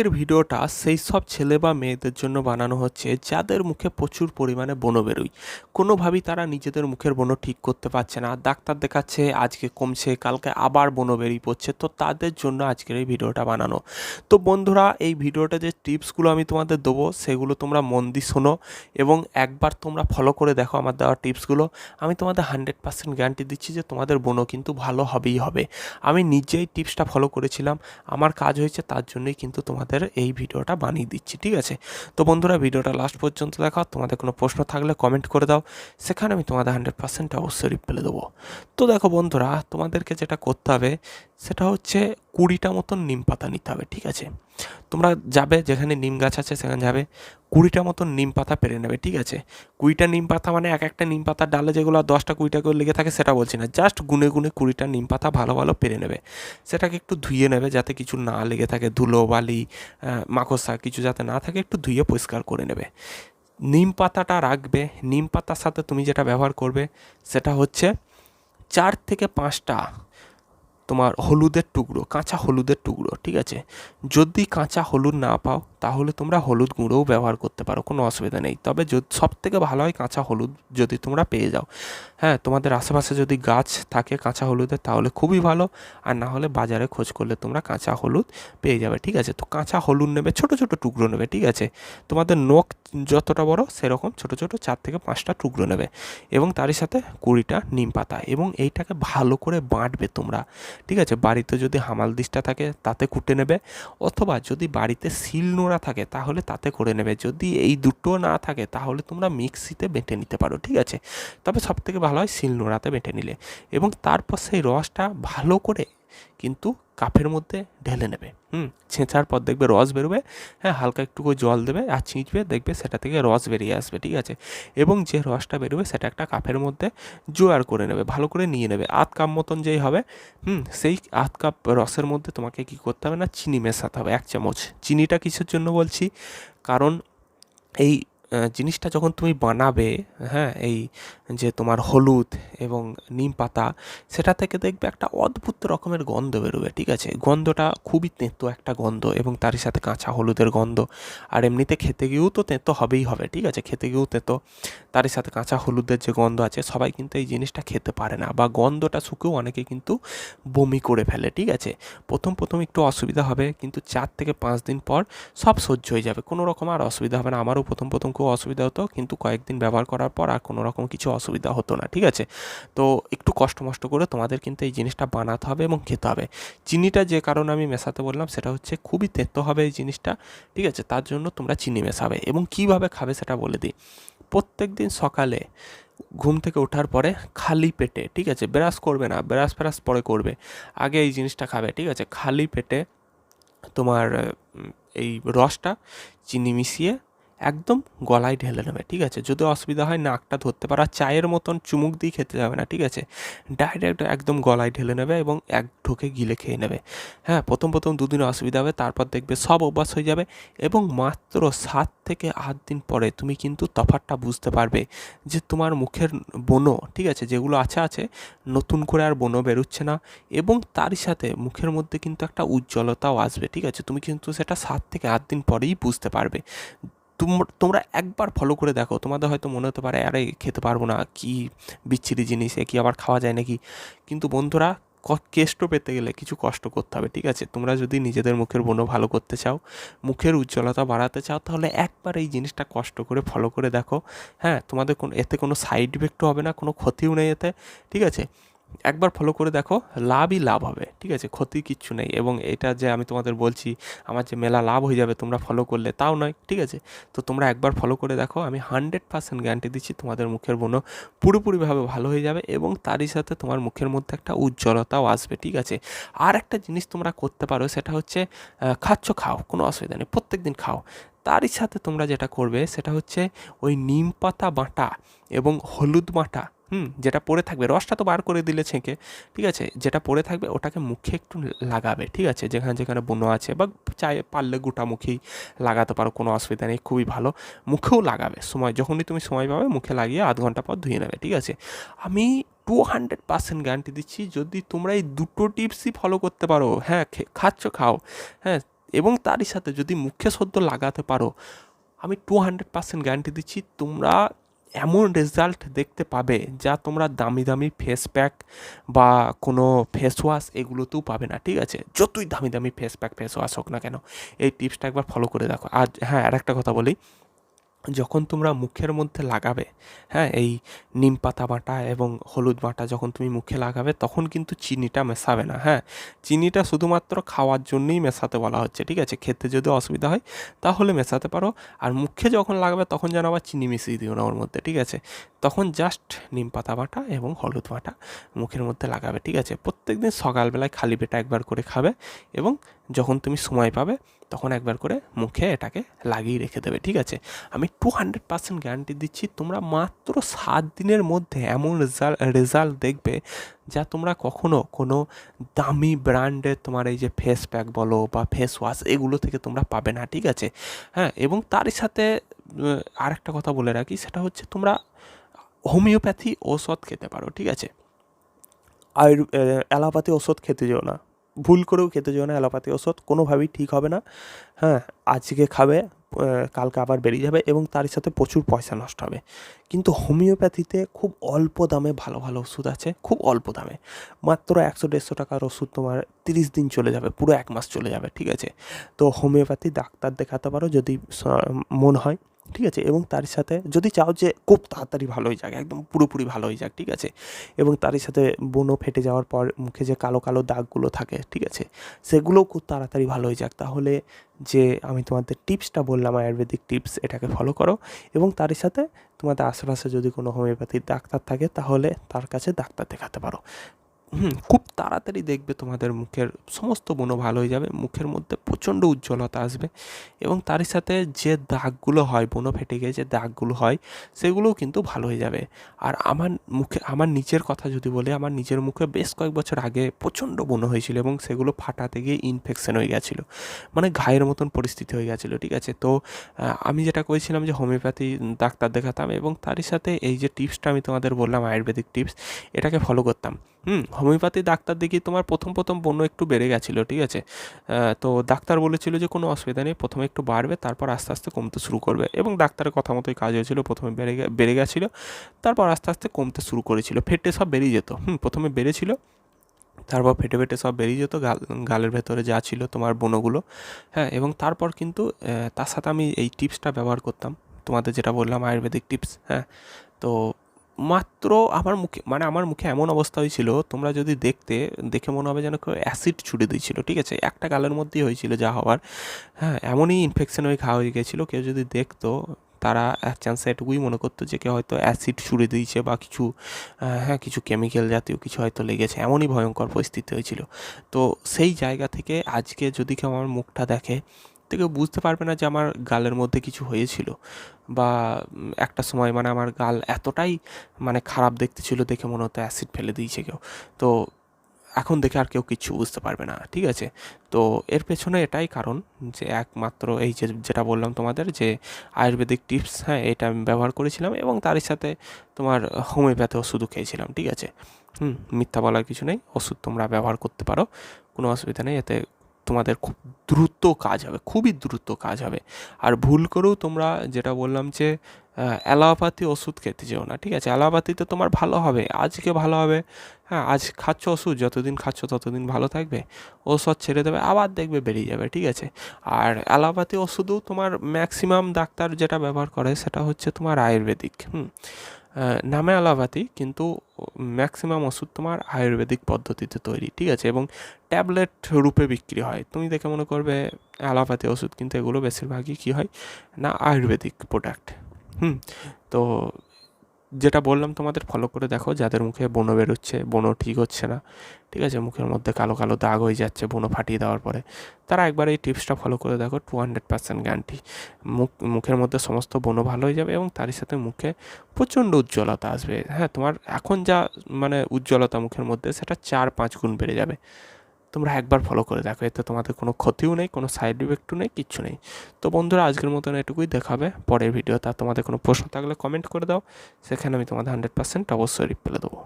আজকের ভিডিওটা সেই সব ছেলে বা মেয়েদের জন্য বানানো হচ্ছে যাদের মুখে প্রচুর পরিমাণে বন বেরোয়। কোনোভাবেই তারা নিজেদের মুখের বন ঠিক করতে পারছে না। ডাক্তার দেখাচ্ছে আজকে কমছে, কালকে আবার বন বেরিয়ে পড়ছে। তো তাদের জন্য আজকের এই ভিডিওটা বানানো। তো বন্ধুরা, এই ভিডিওটা যে টিপসগুলো আমি তোমাদের দেবো, সেগুলো তোমরা মন দিয়ে শোনো এবং একবার তোমরা ফলো করে দেখো আমার দেওয়া টিপসগুলো। আমি তোমাদের হান্ড্রেড পার্সেন্ট গ্যারান্টি দিচ্ছি যে তোমাদের বনও কিন্তু ভালো হবেই হবে। আমি নিজেই টিপসটা ফলো করেছিলাম। আমার কাজ হয়েছে তার জন্যই কিন্তু তোমাদের এই ভিডিওটা বানিয়ে দিচ্ছি, ঠিক আছে? তো বন্ধুরা, ভিডিওটা লাস্ট পর্যন্ত দেখাও তোমাদের কোনো প্রশ্ন থাকলে কমেন্ট করে দাও। সেখানে আমি তোমাদের হান্ড্রেড পার্সেন্ট অবশ্যই রিপ্লাই দেবো। তো দেখো বন্ধুরা, তোমাদেরকে যেটা করতে হবে সেটা হচ্ছে কুড়িটা মতন নিম পাতা নিতে হবে, ঠিক আছে? তোমরা যাবে, যেখানে নিম গাছ আছে সেখানে যাবে, কুড়িটা মতন নিম পাতা পেরে নেবে, ঠিক আছে? কুড়িটা নিম পাতা মানে এক একটা নিম পাতার ডালে যেগুলো দশটা কুড়িটা করে লেগে থাকে সেটা বলছি না জাস্ট গুনে গুনে কুড়িটা নিম পাতা ভালো ভালো পেরে নেবে। সেটাকে একটু ধুয়ে নেবে যাতে কিছু না লেগে থাকে, ধুলো, বালি মাকড়সা কিছু যাতে না থাকে একটু ধুয়ে পরিষ্কার করে নেবে। নিম পাতাটা রাখবে, নিম পাতার সাথে তুমি যেটা ব্যবহার করবে সেটা হচ্ছে চার থেকে পাঁচটা তোমার হলুদের টুকরো, কাঁচা হলুদের টুকরো, ঠিক আছে? যদি কাঁচা হলুদ না পাও, তাহলে তোমরা হলুদ গুঁড়োও ব্যবহার করতে পারো, কোনো অসুবিধা নেই। তবে সব থেকে ভালো হয় কাঁচা হলুদ যদি তোমরা পেয়ে যাও। হ্যাঁ তোমাদের আশেপাশে যদি গাছ থাকে কাঁচা হলুদের, তাহলে খুবই ভালো। আর না হলে বাজারে খোঁজ করলে তোমরা কাঁচা হলুদ পেয়ে যাবে, ঠিক আছে? তো কাঁচা হলুদ নেবে, ছোট ছোট টুকরো নেবে, ঠিক আছে? তোমাদের নখ যতটা বড়, সেরকম ছোট ছোট চার থেকে পাঁচটা টুকরো নেবে। এবং তারই সাথে কুড়িটা নিম পাতা এবং এইটাকে ভালো করে বাঁটবে তোমরা, ঠিক আছে? বাড়িতে যদি হামাল দিসটা থাকে, তাতে কুটে নেবে। অথবা যদি বাড়িতে শিল নোড়া থাকে, তাহলে তাতে করে নেবে। যদি এই দুটো না থাকে, তাহলে তোমরা মিক্সিতে বেটে নিতে পারো, ঠিক আছে? তবে সব থেকে ভালো হয় শিল নোড়াতে বেটে নিলে এবং তারপর সেই রসটা ভালো করে কিন্তু কাপের মধ্যে ঢেলে নেবে। হুম, ছেঁচার পর দেখবে রস বেরোবে হ্যাঁ হালকা একটু জল দেবে আর ছিঁচবে, দেখবে সেটা থেকে রস বেরিয়ে আসবে, ঠিক আছে? এবং যে রসটা বেরোবে সেটা একটা কাপের মধ্যে জোয়ার করে নেবে, ভালো করে নিয়ে নেবে। আধ কাপ মতন যেই হবে, হুম, সেই আধ কাপ রসের মধ্যে তোমাকে কি করতে হবে না, চিনি মেশাতে হবে, এক চামচ। চিনিটা কিসের জন্য বলছি? কারণ এই জিনিসটা যখন তুমি বানাবে হ্যাঁ এই যে তোমার হলুদ এবং নিম পাতা, সেটা থেকে দেখবে একটা অদ্ভুত রকমের গন্ধ বেরোবে, ঠিক আছে? গন্ধটা খুবই তেঁতো একটা গন্ধ এবং তারই সাথে কাঁচা হলুদের গন্ধ। আর এমনিতে খেতে গিয়েও তো তেঁতো হবেই হবে, ঠিক আছে? খেতে গিয়েও তেঁতো, তারই সাথে কাঁচা হলুদের যে গন্ধ আছে, সবাই কিন্তু এই জিনিসটা খেতে পারে না বা গন্ধটা শুকেও অনেকে কিন্তু বমি করে ফেলে, ঠিক আছে? প্রথম প্রথম একটু অসুবিধা হবে, কিন্তু চার থেকে পাঁচ দিন পর সব সহ্য হয়ে যাবে, কোনো রকম আর অসুবিধা হবে না। আমারও প্রথম প্রথম খুব অসুবিধা হতো, কিন্তু কয়েকদিন ব্যবহার করার পর আর কোনো রকম কিছু অসুবিধা হতো না, ঠিক আছে? তো একটু কষ্ট মষ্ট করে তোমাদের কিন্তু এই জিনিসটা বানাতে হবে এবং খেতে হবে। চিনিটা যে কারণে আমি মেশাতে বললাম, সেটা হচ্ছে খুবই তেতো হবে এই জিনিসটা, ঠিক আছে? তার জন্য তোমরা চিনি মেশাবে এবং কীভাবে খাবে সেটা বলে দিই। প্রত্যেক দিন সকালে ঘুম থেকে ওঠার পরে খালি পেটে, ঠিক আছে? ব্রাশ করবে না, ব্রাশ ফ্রাশ পরে করবে। আগে এই জিনিসটা খাবে, ঠিক আছে? খালি পেটে তোমার এই রসটা চিনি মিশিয়ে একদম গলায় ঢেলে নেবে, ঠিক আছে? যদি অসুবিধা হয় নাকটা ধরতে পারো, আর চায়ের মতন চুমুক দিয়ে খেতে যাবে না, ঠিক আছে? ডাইরেক্ট একদম গলায় ঢেলে নেবে এবং এক ঢোকে গিলে খেয়ে নেবে। হ্যাঁ প্রথম প্রথম দুদিন অসুবিধা হবে, তারপর দেখবে সব অভ্যাস হয়ে যাবে এবং মাত্র সাত থেকে আট দিন পরে তুমি কিন্তু তফাৎটা বুঝতে পারবে যে তোমার মুখের বনো, ঠিক আছে? যেগুলো আছে আছে, নতুন করে আর বনো বেরোচ্ছে না এবং তারই সাথে মুখের মধ্যে কিন্তু একটা উজ্জ্বলতাও আসবে, ঠিক আছে? তুমি কিন্তু সেটা সাত থেকে আট দিন পরেই বুঝতে পারবে। তোমরা একবার ফলো করে দেখো। তোমাদের হয়তো মনে হতে পারে, আরে, খেতে পারব না, কি বিচ্ছিরি জিনিস, এ কি আবার খাওয়া যায় নাকি? কিন্তু বন্ধুরা কেষ্ট পেতে গেলে কিছু কষ্ট করতে হবে, ঠিক আছে? তোমরা যদি নিজেদের মুখের বনো ভালো করতে চাও, মুখের উজ্জ্বলতা বাড়াতে চাও, তাহলে একবার এই জিনিসটা কষ্ট করে ফলো করে দেখো। হ্যাঁ তোমাদের কোনো, এতে কোনো সাইড ইফেক্টও হবে না, কোনো ক্ষতিও নেই এতে, ঠিক আছে? একবার ফলো করে দেখো, লাভই লাভ হবে, ঠিক আছে? ক্ষতি কিচ্ছু নেই। এবং এটা যে আমি তোমাদের বলছি, আমার যে মেলা লাভ হয়ে যাবে তোমরা ফলো করলে তাও নয়, ঠিক আছে? তো তোমরা একবার ফলো করে দেখো, আমি হান্ড্রেড পার্সেন্ট গ্যারান্টি দিচ্ছি তোমাদের মুখের বনো পুরোপুরিভাবে ভালো হয়ে যাবে এবং তারই সাথে তোমার মুখের মধ্যে একটা উজ্জ্বলতাও আসবে, ঠিক আছে? আর একটা জিনিস তোমরা করতে পারো, সেটা হচ্ছে খাচ্ছ, খাও, কোনো অসুবিধা নেই প্রত্যেক দিন খাও। তারই সাথে তোমরা যেটা করবে, সেটা হচ্ছে ওই নিম পাতা বাটা এবং হলুদ বাটা হুম, যেটা পড়ে থাকবে, রসটা তো বার করে দিলে ছেঁকে, ঠিক আছে? যেটা পড়ে থাকবে, ওটাকে মুখে একটু লাগাবে, ঠিক আছে? যেখানে যেখানে বনো আছে, বা চাই পারলে গোটা মুখেই লাগাতে পারো, কোনো অসুবিধা নেই, খুবই ভালো। মুখেও লাগাবে, সময়, যখনই তুমি সময় পাবে, মুখে লাগিয়ে আধ ঘণ্টা পর ধুয়ে নেবে, ঠিক আছে? আমি টু হান্ড্রেড পার্সেন্ট গ্যারান্টি দিচ্ছি, যদি তোমরা এই দুটো টিপসই ফলো করতে পারো হ্যাঁ খাচ্ছ, খাও হ্যাঁ এবং তারই সাথে যদি মুখে সদ্য লাগাতে পারো, আমি টু হান্ড্রেড পার্সেন্ট গ্যারান্টি দিচ্ছি, তোমরা এমন রেজাল্ট দেখতে পাবে যা তোমরা দামি দামি ফেস প্যাক বা কোনো ফেস ওয়াশ এগুলোতেও পাবে না, ঠিক আছে? যতই দামি দামি ফেস প্যাক ফেস ওয়াশ হোক না কেন, এই টিপসটা একবার ফলো করে দেখো। আর হ্যাঁ আর একটা কথা বলি। যখন তোমরা মুখের মধ্যে লাগাবে হ্যাঁ এই নিম পাতা বাটা এবং হলুদ বাটা যখন তুমি মুখে লাগাবে, তখন কিন্তু চিনিটা মেশাবে না হ্যাঁ? চিনিটা শুধুমাত্র খাওয়ার জন্যই মেশাতে বলা হচ্ছে, ঠিক আছে? খেতে যদি অসুবিধা হয়, তাহলে মেশাতে পারো। আর মুখে যখন লাগাবে, তখন যেন আবার চিনি মিশিয়ে দিও না ওর মধ্যে, ঠিক আছে? তখন জাস্ট নিম পাতা বাটা এবং হলুদ বাটা মুখের মধ্যে লাগাবে, ঠিক আছে? প্রত্যেক দিন সকালবেলায় খালি পেটা একবার করে খাবে এবং যখন তুমি সময় পাবে, তখন একবার করে মুখে এটাকে লাগিয়ে রেখে দেবে, ঠিক আছে? আমি টু হান্ড্রেড পার্সেন্ট গ্যারান্টি দিচ্ছি, তোমরা মাত্র সাত দিনের মধ্যে এমন রেজাল্ট রেজাল্ট দেখবে যা তোমরা কখনো কোনো দামি ব্র্যান্ডের তোমার এই যে ফেস প্যাক বলো বা ফেস ওয়াশ এগুলো থেকে তোমরা পাবে না, ঠিক আছে? হ্যাঁ এবং তারই সাথে আরেকটা কথা বলে রাখি, সেটা হচ্ছে তোমরা হোমিওপ্যাথি ঔষধ খেতে পারো, ঠিক আছে? আয়ুর অ্যালোপ্যাথি ওষুধ খেতে যেও না। ভুল করেও খেতে যেও না অ্যালোপ্যাথি ওষুধ, কোনোভাবেই ঠিক হবে না। হ্যাঁ আজকে খাবে কালকে আবার বেরিয়ে যাবে এবং তার সাথে প্রচুর পয়সা নষ্ট হবে। কিন্তু হোমিওপ্যাথিতে খুব অল্প দামে ভালো ভালো ওষুধ আছে, খুব অল্প দামে। মাত্র একশো, দেড়শো টাকার ওষুধ তোমার তিরিশ দিন চলে যাবে, পুরো এক মাস চলে যাবে, ঠিক আছে? তো হোমিওপ্যাথি ডাক্তার দেখাতে পারো যদি মন হয়। ঠিক আছে? এবং তার সাথে যদি চাও যে খুব তাড়াতাড়ি ভালো হয়ে যাক, একদম পুরোপুরি ভালো হয়ে যাক, ঠিক আছে? এবং তারই সাথে বনো ফেটে যাওয়ার পর মুখে যে কালো কালো দাগগুলো থাকে, ঠিক আছে? সেগুলোও খুব তাড়াতাড়ি ভালো হয়ে যাক। তাহলে যে আমি তোমাদের টিপসটা বললাম, আয়ুর্বেদিক টিপস, এটাকে ফলো করো এবং তারই সাথে তোমাদের আশেপাশে যদি কোনো হোমিওপ্যাথির ডাক্তার থাকে, তাহলে তার কাছে ডাক্তার দেখাতে পারো। খুব তাড়াতাড়ি দেখবে তোমাদের মুখের সমস্ত বনো ভালো হয়ে যাবে, মুখের মধ্যে প্রচণ্ড উজ্জ্বলতা আসবে এবং তারই সাথে যে দাগগুলো হয় বনো ফেটে গিয়ে যে দাগগুলো হয়, সেগুলোও কিন্তু ভালো হয়ে যাবে। আর আমার মুখে, আমার নিজের কথা যদি বলি, আমার নিজের মুখে বেশ কয়েক বছর আগে প্রচণ্ড বনো হয়েছিল এবং সেগুলো ফাটাতে গিয়ে ইনফেকশন হয়ে গেছিল মানে ঘায়ের মতন পরিস্থিতি হয়ে গেছিল ঠিক আছে? তো আমি যেটা করেছিলাম যে হোমিওপ্যাথি ডাক্তার দেখাতাম এবং তারই সাথে এই যে টিপসটা আমি তোমাদের বললাম, আয়ুর্বেদিক টিপস, এটাকে ফলো করতাম। হুম, হোমিওপ্যাথি ডাক্তার দেখিয়ে তোমার প্রথম প্রথম বন্য একটু বেড়ে গেছিল, ঠিক আছে? তো ডাক্তার বলেছিল যে কোনো অসুবিধা নেই, প্রথমে একটু বাড়বে, তারপর আস্তে আস্তে কমতে শুরু করবে। এবং ডাক্তারের কথা মতোই কাজ হয়েছিল, প্রথমে বেড়ে বেড়ে গেছিল, তারপর আস্তে আস্তে কমতে শুরু করেছিল। ফেটে সব বেরিয়ে যেত, হুম, প্রথমে বেড়েছিল, তারপর ফেটে ফেটে সব বেরিয়ে যেত, গাল, গালের ভেতরে যা ছিল তোমার বনগুলো হ্যাঁ এবং তারপর কিন্তু তার সাথে আমি এই টিপসটা ব্যবহার করতাম, তোমাদের যেটা বললাম, আয়ুর্বেদিক টিপস হ্যাঁ তো মাত্র আমার মুখে মানে আমার মুখে এমন অবস্থা হয়েছিল, তোমরা যদি দেখতে, দেখে মনে হবে যেন কেউ অ্যাসিড ছুড়ে দিয়েছিল, ঠিক আছে? একটা গালের মধ্যেই হয়েছিল যা হওয়ার। হ্যাঁ এমনই ইনফেকশন হয়ে খাওয়া হয়ে গেছিল, কেউ যদি দেখতো, তারা এক চান্সে এটুকুই মনে করতো যে কেউ হয়তো অ্যাসিড ছুড়ে দিয়েছে বা কিছু হ্যাঁ কিছু কেমিক্যাল জাতীয় কিছু হয়তো লেগেছে, এমনই ভয়ঙ্কর পরিস্থিতি হয়েছিল। তো সেই জায়গা থেকে আজকে যদি কেউ আমার মুখটা দেখে তো কেউ বুঝতে পারবে না যে আমার গালের মধ্যে কিছু হয়েছিল বা একটা সময় মানে আমার গাল এতটাই মানে খারাপ দেখতে ছিল দেখে মনে হতো অ্যাসিড ফেলে দিয়েছে কেউ। তো এখন দেখে আর কেউ কিচ্ছু বুঝতে পারবে না, ঠিক আছে? তো এর পেছনে এটাই কারণ যে একমাত্র এই যে যেটা বললাম তোমাদের যে আয়ুর্বেদিক টিপস হ্যাঁ এটা আমি ব্যবহার করেছিলাম এবং তারই সাথে তোমার হোমিওপ্যাথি ওষুধও খেয়েছিলাম, ঠিক আছে? হুম, মিথ্যা বলার কিছু নেই, ওষুধ তোমরা ব্যবহার করতে পারো, কোনো অসুবিধা নেই, এতে তোমাদের খুব দ্রুত কাজ হবে, খুবই দ্রুত কাজ হবে। আর ভুল করেও তোমরা যেটা বললাম যে অ্যালোপ্যাথি ওষুধ খেতে যেও না, ঠিক আছে? অ্যালোপ্যাথিতে তোমার ভালো হবে, আজকে ভালো হবে হ্যাঁ আজ খাচ্ছ ওষুধ, যতদিন খাচ্ছ ততদিন ভালো থাকবে ওষুধ ছেড়ে দেবে, আবার দেখবে বেরিয়ে যাবে, ঠিক আছে? আর অ্যালোপ্যাথি ওষুধও তোমার ম্যাক্সিমাম ডাক্তার যেটা ব্যবহার করে সেটা হচ্ছে তোমার আয়ুর্বেদিক, হুম? নামে আলাভাতি কিন্তু ম্যাক্সিমাম ওষুধ তোমার আয়ুর্বেদিক পদ্ধতিতে তৈরি, ঠিক আছে? এবং ট্যাবলেট রূপে বিক্রি হয়। তুমি দেখে মনে করবে, অ্যালোপ্যাথি ওষুধ কিন্তু এগুলো বেশিরভাগই কী হয়? না, আয়ুর্বেদিক প্রোডাক্ট হুম? তো যেটা বললাম তোমাদের ফলো করে দেখো, যাদের মুখে বনো বেরোচ্ছে, বনো ঠিক হচ্ছে না, ঠিক আছে? মুখের মধ্যে কালো কালো দাগ হয়ে যাচ্ছে বনো ফাটিয়ে দেওয়ার পরে। তারা একবার এই টিপসটা ফলো করে দেখো টু হান্ড্রেড পার্সেন্ট গ্যারান্টি মুখ, মুখের মধ্যে সমস্ত বনো ভালো হয়ে যাবে এবং তারই সাথে মুখে প্রচণ্ড উজ্জ্বলতা আসবে। হ্যাঁ তোমার এখন যা মানে উজ্জ্বলতা মুখের মধ্যে, সেটা চার পাঁচ গুণ বেড়ে যাবে। তোমরা একবার ফলো করে দেখো, এতে তোমাদের কোনো ক্ষতিও নেই, কোনো সাইড ইফেক্টও নেই, কিচ্ছু নেই। তো বন্ধুরা, আজকের মতন এটুকুই দেখাবে। পরের ভিডিও তা তোমাদের কোনো প্রশ্ন থাকলে কমেন্ট করে দাও। সেখানে আমি তোমাদের হান্ড্রেড পার্সেন্ট অবশ্যই রিপ্লাই দেবো।